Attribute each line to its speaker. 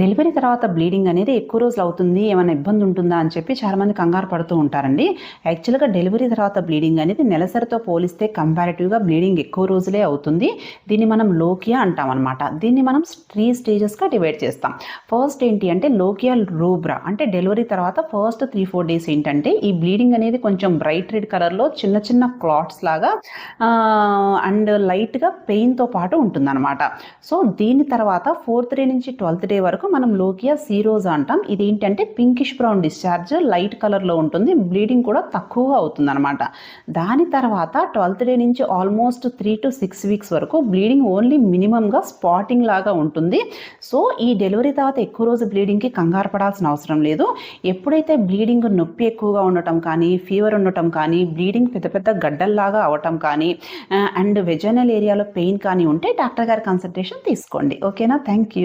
Speaker 1: Delivery తర్వాత bleeding అనేది ఎక్కువ రోజులు అవుతుంది ఏమైనా ఇబ్బంది ఉంటుందా అని చెప్పి చాలామంది కంగారు పడుతూ ఉంటారండి. యాక్చువల్గా డెలివరీ తర్వాత బ్లీడింగ్ అనేది నెలసరితో పోలిస్తే కంపారిటివ్గా బ్లీడింగ్ ఎక్కువ రోజులే అవుతుంది. దీన్ని మనం లోకియా అంటాం అనమాట దీన్ని మనం త్రీ స్టేజెస్గా డివైడ్ చేస్తాం. ఫస్ట్ ఏంటి అంటే లోకియా రూబ్రా. అంటే డెలివరీ తర్వాత ఫస్ట్ త్రీ ఫోర్ డేస్ ఏంటంటే ఈ బ్లీడింగ్ అనేది కొంచెం బ్రైట్ రెడ్ కలర్లో చిన్న చిన్న క్లాట్స్ లాగా అండ్ లైట్గా పెయిన్తో పాటు ఉంటుందన్నమాట. సో దీని తర్వాత ఫోర్త్ డే నుంచి ట్వెల్త్ డే వరకు మనం లోకియా సీరోజ్ అంటాం. ఇది ఏంటంటే పింకిష్ బ్రౌన్ డిశ్చార్జ్ లైట్ కలర్లో ఉంటుంది. బ్లీడింగ్ కూడా తక్కువగా అవుతుంది అనమాట దాని తర్వాత ట్వెల్త్ డే నుంచి almost three to six weeks వరకు బ్లీడింగ్ ఓన్లీ మినిమంగా స్పాటింగ్ లాగా ఉంటుంది. సో ఈ డెలివరీ తర్వాత ఎక్కువ రోజు బ్లీడింగ్కి కంగారు పడాల్సిన అవసరం లేదు. ఎప్పుడైతే బ్లీడింగ్ నొప్పి ఎక్కువగా ఉండటం కానీ ఫీవర్ ఉండటం కానీ బ్లీడింగ్ పెద్ద పెద్ద గడ్డల్లాగా అవటం కానీ అండ్ వెజనల్ ఏరియాలో పెయిన్ కానీ ఉంటే డాక్టర్ గారి కన్సల్టేషన్ తీసుకోండి. ఓకేనా? Thank you.